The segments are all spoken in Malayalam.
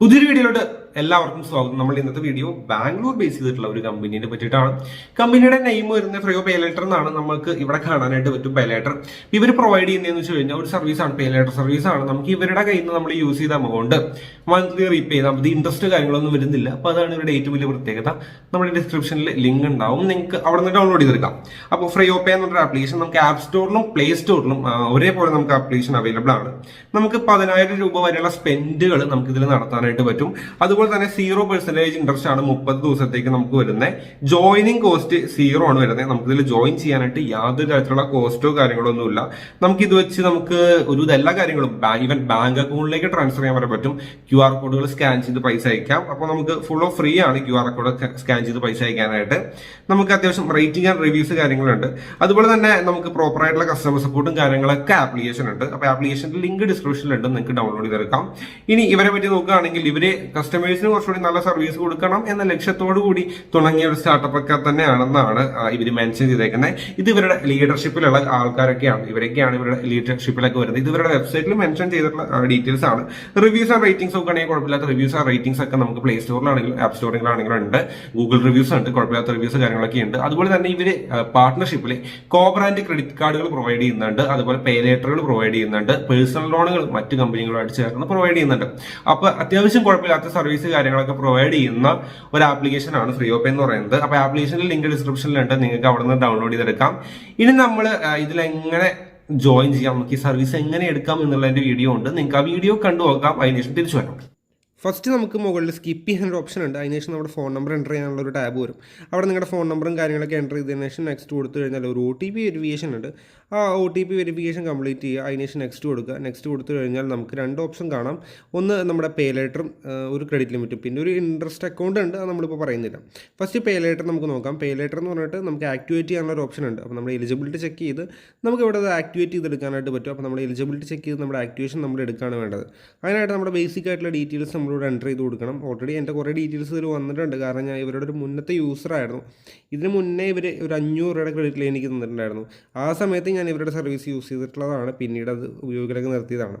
പുതിയൊരു വീഡിയോയിലോട്ട് എല്ലാവർക്കും സ്വാഗതം. നമ്മൾ ഇന്നത്തെ വീഡിയോ ബാംഗ്ലൂർ ബേസ് ചെയ്തിട്ടുള്ള ഒരു കമ്പനീനെ പറ്റിയിട്ടാണ്. കമ്പനിയുടെ നെയിം വരുന്ന ഫ്രയോ പേലേറ്റർ എന്നാണ്. നമുക്ക് ഇവിടെ കാണാനായിട്ട് പറ്റും പേലേറ്റർ ഇവർ പ്രൊവൈഡ് ചെയ്യുന്നതെന്ന് വെച്ച് കഴിഞ്ഞാൽ ഒരു സർവീസ് ആണ് പേലേറ്റർ സർവീസ് ആണ്. നമുക്ക് ഇവരുടെ കയ്യിൽ നിന്ന് നമ്മൾ യൂസ് ചെയ്ത എമൗണ്ട് മന്ത്ലി റീപേ ചെയ്താൽ മതി. ഇൻട്രസ്റ്റ് കാര്യങ്ങളൊന്നും വരുന്നില്ല. അപ്പോൾ അതാണ് ഇവരുടെ ഏറ്റവും വലിയ പ്രത്യേകത. നമ്മുടെ ഡിസ്ക്രിപ്ഷനിൽ ലിങ്ക് ഉണ്ടാവും. നിങ്ങൾക്ക് അവിടെ നിന്ന് ഡൗൺലോഡ് ചെയ്തെടുക്കാം. അപ്പോൾ ഫ്രയോ പേ എന്നുള്ള ആപ്ലിക്കേഷൻ നമുക്ക് ആപ്പ് സ്റ്റോറിലും പ്ലേ സ്റ്റോറിലും ഒരേപോലെ നമുക്ക് ആപ്ലിക്കേഷൻ അവൈലബിൾ ആണ്. നമുക്ക് പതിനായിരം രൂപ വരെയുള്ള സ്പെൻഡുകൾ നമുക്ക് ഇതിൽ നടത്താനായിട്ട് പറ്റും. അതുപോലെ തന്നെ സീറോ പെർസെന്റേജ് ഇൻട്രസ്റ്റ് ആണ് മുപ്പത് ദിവസത്തേക്ക് നമുക്ക് വരുന്നത് ജോയിനിങ് കോസ്റ്റ് സീറോ ആണ് വരുന്നത് നമുക്ക് ഇതിൽ ജോയിൻ ചെയ്യാനായിട്ട് യാതൊരു തരത്തിലുള്ള കോസ്റ്റോ കാര്യങ്ങളോ ഒന്നുമില്ല നമുക്ക് ഇത് വെച്ച് നമുക്ക് ഒരു ഇതെല്ലാ കാര്യങ്ങളും ഈവൻ ബാങ്ക് അക്കൗണ്ടിലേക്ക് ട്രാൻസ്ഫർ ചെയ്യാൻ വരെ പറ്റും. ക്യു ആർ കോഡുകൾ സ്കാൻ ചെയ്ത് പൈസ അയക്കാം. അപ്പോൾ നമുക്ക് ഫുൾ ഓഫ് ഫ്രീ ആണ് ക്യു ആർ കോഡ് സ്കാൻ ചെയ്ത് പൈസ അയക്കാനായിട്ട്. നമുക്ക് അത്യാവശ്യം റേറ്റിംഗ് ആൻഡ് റിവ്യൂസ് കാര്യങ്ങളുണ്ട്. അതുപോലെ തന്നെ നമുക്ക് പ്രോപ്പർ ആയിട്ടുള്ള കസ്റ്റമർ സപ്പോർട്ടും കാര്യങ്ങളൊക്കെ ആപ്ലിക്കേഷൻ ഉണ്ട്. അപ്പോൾ ആപ്ലിക്കേഷന്റെ ലിങ്ക് ഡിസ്ക്രിപ്ഷനിലുണ്ട് നിങ്ങൾക്ക് ഡൗൺലോഡ് ചെയ്തെടുക്കാം. ഇനി ഇവരെ പറ്റി നോക്കുകയാണെങ്കിൽ ഇവർ കസ്റ്റമേഴ്സിന് കുറച്ചുകൂടി നല്ല സർവീസ് കൊടുക്കണം എന്ന ലക്ഷ്യത്തോടു കൂടി തുടങ്ങിയ ഒരു സ്റ്റാർട്ടപ്പ് ഒക്കെ തന്നെയാണെന്നാണ് ഇവർ മെൻഷൻ ചെയ്തേക്കുന്നത് ഇത് ഇവരുടെ ലീഡർഷിപ്പിലുള്ള ആൾക്കാരൊക്കെയാണ്. ഇവരൊക്കെയാണ് ഇവരുടെ ലീഡർഷിപ്പിലൊക്കെ വരുന്നത്. ഇത് ഇവരുടെ വെബ്സൈറ്റിൽ മെൻഷൻ ചെയ്തിട്ടുള്ള ഡീറ്റെയിൽസ് ആണ്. റിവ്യൂസ് ആൻഡ് റേറ്റിംഗ്സ് ഒക്കെ ആണെങ്കിൽ കുഴപ്പമില്ലാത്ത റിവ്യൂസ് ആൻഡ് റേറ്റിംഗ്സ് ഒക്കെ നമുക്ക് പ്ലേ സ്റ്റോറിലാണെങ്കിലും ആപ്പ് സ്റ്റോറിലാണെങ്കിലും ഉണ്ട്. ഗൂഗിൾ റിവ്യൂസ് ഉണ്ട് കുഴപ്പമില്ലാത്ത റിവ്യൂസ് കാര്യങ്ങളൊക്കെ ഉണ്ട്. അതുപോലെ തന്നെ ഇവർ പാർട്ട്ണർഷിപ്പിൽ കോ ബ്രാൻഡ് ക്രെഡിറ്റ് കാർഡുകൾ പ്രൊവൈഡ് ചെയ്യുന്നുണ്ട്. അതുപോലെ പേ ലേറ്ററുകൾ പ്രൊവൈഡ് ചെയ്യുന്നുണ്ട്. പേഴ്സണൽ ലോണുകൾ മറ്റു കമ്പനികളുമായിട്ട് ചേർന്ന് പ്രൊവൈഡ് ചെയ്യുന്നുണ്ട്. അപ്പൊ അത്യാവശ്യം കുഴപ്പമില്ലാത്ത സർവീസ് കാര്യങ്ങളൊക്കെ പ്രൊവൈഡ് ചെയ്യുന്ന ഒരു ആപ്ലിക്കേഷൻ ആണ് ഫ്രീ ഓപ്പേ എന്ന് പറയുന്നത്. അപ്പൊ ആപ്ലിക്കേഷന്റെ ലിങ്ക് ഡിസ്ക്രിപ്ഷനിലുണ്ട് നിങ്ങൾക്ക് അവിടെ നിന്ന് ഡൗൺലോഡ് ചെയ്തെടുക്കാം. ഇനി നമ്മൾ ഇതിലെങ്ങനെ ജോയിൻ ചെയ്യാം? നമുക്ക് ഈ സർവീസ് എങ്ങനെ എടുക്കാം എന്നുള്ളതിന്റെ വീഡിയോ ഉണ്ട്. നിങ്ങൾക്ക് ആ വീഡിയോ കണ്ടു നോക്കാം. അതിനുശേഷം തിരിച്ചു വരാം. ഫസ്റ്റ് നമുക്ക് മുകളിൽ സ്കിപ്പ് ചെയ്യാനൊരു ഓപ്ഷൻ ഉണ്ട്. അതിനുശേഷം നമ്മുടെ ഫോൺ നമ്പർ എന്റർ ചെയ്യാനുള്ള ഒരു ടാബ് വരും. അവിടെ നിങ്ങളുടെ ഫോൺ നമ്പറും കാര്യങ്ങളൊക്കെ എന്റർ ചെയ്തതിനു ശേഷം നെക്സ്റ്റ് കൊടുത്തു കഴിഞ്ഞാൽ ഒരു ഒ ടി പി വെരിഫിക്കേഷൻ ഉണ്ട്. ആ O T P verification complete ചെയ്യുക. അതിനുശേഷം നെക്സ്റ്റ് കൊടുക്കുക. നെക്സ്റ്റ് കൊടുത്തു കഴിഞ്ഞാൽ നമുക്ക് രണ്ട് ഓപ്ഷൻ കാണാം. ഒന്ന് നമ്മുടെ പേ ലേറ്ററും ഒരു ക്രെഡിറ്റ് ലിമിറ്റും പിന്നെ ഒരു ഇൻട്രസ്റ്റ് അക്കൗണ്ട് ഉണ്ട്. അത് നമ്മളിപ്പോൾ പറയുന്നില്ല. ഫസ്റ്റ് പേ ലേറ്റർ നമുക്ക് നോക്കാം. പേ ലേറ്റർ എന്ന് പറഞ്ഞിട്ട് നമുക്ക് ആക്ടിവേറ്റ് ചെയ്യാനുള്ള ഒരു ഓപ്ഷൻ ഉണ്ട്. അപ്പോൾ നമ്മൾ എലിജിബിലിറ്റി ചെക്ക് ചെയ്ത് നമുക്ക് ഇവിടെ അത് ആക്ടിവേറ്റ് ചെയ്തെടുക്കാനായിട്ട് പറ്റും. അപ്പോൾ നമ്മൾ എലിജിബിലിറ്റി ചെക്ക് ചെയ്ത് നമ്മുടെ ആക്ടിവേഷൻ നമ്മൾ എടുക്കുകയാണ് വേണ്ടത്. അതിനായിട്ട് നമ്മുടെ ബേസിക് ആയിട്ടുള്ള ഡീറ്റെയിൽസ് നമ്മളിവിടെ എന്റർ ചെയ്ത് കൊടുക്കണം. ഓൾറെഡി എന്റെ കുറേ ഡീറ്റെയിൽസ് ഇതിൽ വന്നിട്ടുണ്ട്. കാരണം ഞാൻ ഇവരുടെ ഒരു മുന്നത്തെ യൂസറായിരുന്നു ഇതിന് മുന്നേ ഇവർ ഒരു അഞ്ഞൂറ് രൂപയുടെ ക്രെഡിറ്റ് ലൈൻ എനിക്ക് തന്നിട്ടുണ്ടായിരുന്നു. ആ സമയത്ത് ഞാൻ ഇവരുടെ സർവീസ് യൂസ് ചെയ്തിട്ടുള്ളതാണ്. പിന്നീട് അത് ഉപയോഗിക്കലൊക്കെ നിർത്തിയതാണ്.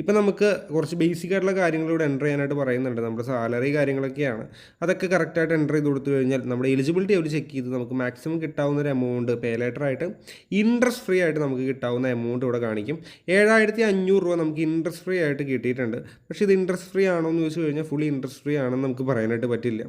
ഇപ്പം നമുക്ക് കുറച്ച് ബേസിക് ആയിട്ടുള്ള കാര്യങ്ങൾ ഇവിടെ എന്റർ ചെയ്യാനായിട്ട് പറയുന്നുണ്ട്. നമ്മുടെ സാലറി കാര്യങ്ങളൊക്കെയാണ്. അതൊക്കെ കറക്റ്റായിട്ട് എന്റർ ചെയ്ത് കൊടുത്തു കഴിഞ്ഞാൽ നമ്മുടെ എലിജിബിലിറ്റി അവർ ചെക്ക് ചെയ്ത് നമുക്ക് മാക്സിമം കിട്ടാവുന്ന ഒരു എമൗണ്ട് പേ ലെറ്ററായിട്ട് ഇൻട്രസ്റ്റ് ഫ്രീ ആയിട്ട് നമുക്ക് കിട്ടാവുന്ന എമൗണ്ട് ഇവിടെ കാണിക്കും. ഏഴായിരത്തി അഞ്ഞൂറ് രൂപ നമുക്ക് ഇൻട്രസ്റ്റ് ഫ്രീ ആയിട്ട് കിട്ടിയിട്ടുണ്ട്. പക്ഷേ ഇത് ഇൻട്രസ്റ്റ് ഫ്രീ ആണോ എന്ന് ചോദിച്ചു കഴിഞ്ഞാൽ ഫുള്ളി ഇൻട്രസ്റ്റ് ഫ്രീ ആണെന്ന് നമുക്ക് പറയാനായിട്ട് പറ്റില്ല.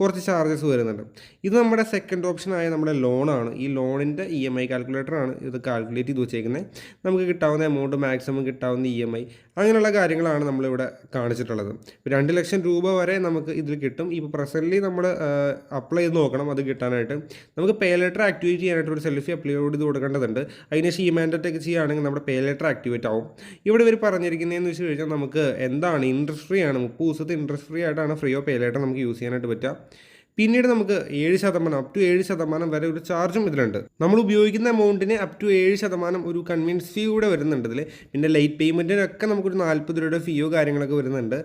കുറച്ച് ചാർജസ് വരുന്നുണ്ട്. ഇത് നമ്മുടെ സെക്കൻഡ് ഓപ്ഷൻ ഓപ്ഷനായ നമ്മുടെ ലോണാണ് ഈ ലോണിന്റെ ഇ എം ഐ കാൽക്കുലേറ്ററാണ് ഇത് കാൽക്കുലേറ്റ് ചെയ്ത് വെച്ചേക്കുന്നത് നമുക്ക് കിട്ടാവുന്ന എമൗണ്ട് മാക്സിമം കിട്ടാവുന്ന ഇ എം ഐ അങ്ങനെയുള്ള കാര്യങ്ങളാണ് നമ്മളിവിടെ കാണിച്ചിട്ടുള്ളത്. രണ്ട് ലക്ഷം രൂപ വരെ നമുക്ക് ഇതിൽ കിട്ടും. ഇപ്പോൾ പ്രസന്റ്ലി നമ്മൾ അപ്ലൈ ചെയ്ത് നോക്കണം അത് കിട്ടാനായിട്ട്. നമുക്ക് പേ ലെറ്റർ ആക്ടിവേറ്റ് ചെയ്യാനായിട്ട് ഒരു സെൽഫി അപ്ലോഡ് ചെയ്ത് കൊടുക്കേണ്ടതുണ്ട്. അതിനുശേഷം ഈ മാൻഡറ്റ് ഒക്കെ ചെയ്യുകയാണെങ്കിൽ നമ്മുടെ പേ ലെറ്റർ ആക്ടിവേറ്റ് ആവും. ഇവിടെ ഇവർ പറഞ്ഞിരിക്കുന്നതെന്ന് വെച്ച് കഴിഞ്ഞാൽ നമുക്ക് എന്താണ് ഇൻട്രസ്റ്റ് ഫ്രീ ആണ് ദിവസത്തെ ഇൻട്രസ്റ്റ് ഫ്രീ ആയിട്ടാണ് ഫ്രീ ഓഫ് പേയിലായിട്ട് നമുക്ക് യൂസ് ചെയ്യാനായിട്ട് പറ്റുക. പിന്നീട് നമുക്ക് ഏഴ് ശതമാനം അപ് ടു ഏഴ് ശതമാനം വരെ ഒരു ചാർജും ഇതിലുണ്ട്. നമ്മൾ ഉപയോഗിക്കുന്ന എമൗണ്ടിന് അപ് ടു ഏഴ് ശതമാനം ഒരു കൺവീൻസ് ഫീ കൂടെ വരുന്നുണ്ട് ഇതിൽ പിന്നെ ലൈറ്റ് പേയ്മെന്റിനൊക്കെ നമുക്കൊരു നാൽപ്പത് രൂപയുടെ ഫീയോ കാര്യങ്ങളൊക്കെ വരുന്നുണ്ട്.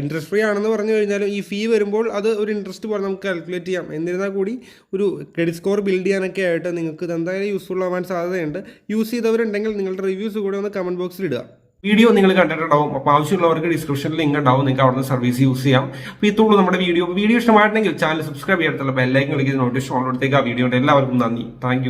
ഇൻട്രസ്റ്റ് ഫ്രീ ആണെന്ന് പറഞ്ഞു കഴിഞ്ഞാലും ഈ ഫീ വരുമ്പോൾ അത് ഒരു ഇൻട്രസ്റ്റ് പോലെ നമുക്ക് കാൽക്കുലേറ്റ് ചെയ്യാം. എന്നിരുന്നാൽ കൂടി ഒരു ക്രെഡിറ്റ് സ്കോർ ബിൽഡ് ചെയ്യാനൊക്കെ ആയിട്ട് നിങ്ങൾക്ക് ഇത് എന്തായാലും യൂസ്ഫുൾ ആവാൻ സാധ്യതയുണ്ട്. യൂസ് ചെയ്തവരുണ്ടെങ്കിൽ നിങ്ങളുടെ റിവ്യൂസ് കൂടെ ഒന്ന് കമന്റ് ബോക്സിൽ ഇടുക. വീഡിയോ നിങ്ങൾ കണ്ടിട്ടുണ്ടാവും. അപ്പോൾ ആവശ്യമുള്ളവർക്ക് ഡിസ്ക്രിപ്ഷനിൽ ലിങ്ക് ഉണ്ടാവും. നിങ്ങൾക്ക് അവിടുന്ന് സർവീസ് യൂസ് ചെയ്യാം. അപ്പോൾ ഇത്തോളം നമ്മുടെ വീഡിയോ വീഡിയോ ഇഷ്ടമായിട്ടുണ്ടെങ്കിൽ ചാനൽ സബ്സ്ക്രൈബ് ചെയ്യാത്തുള്ള ബെല്ലൈക്കൻ കളിക്കുന്ന നോട്ടിഫിക്കേഷൻ ഓൺ കൊടുത്തേക്ക്. ആ വീഡിയോ എല്ലാവർക്കും നന്ദി. താങ്ക്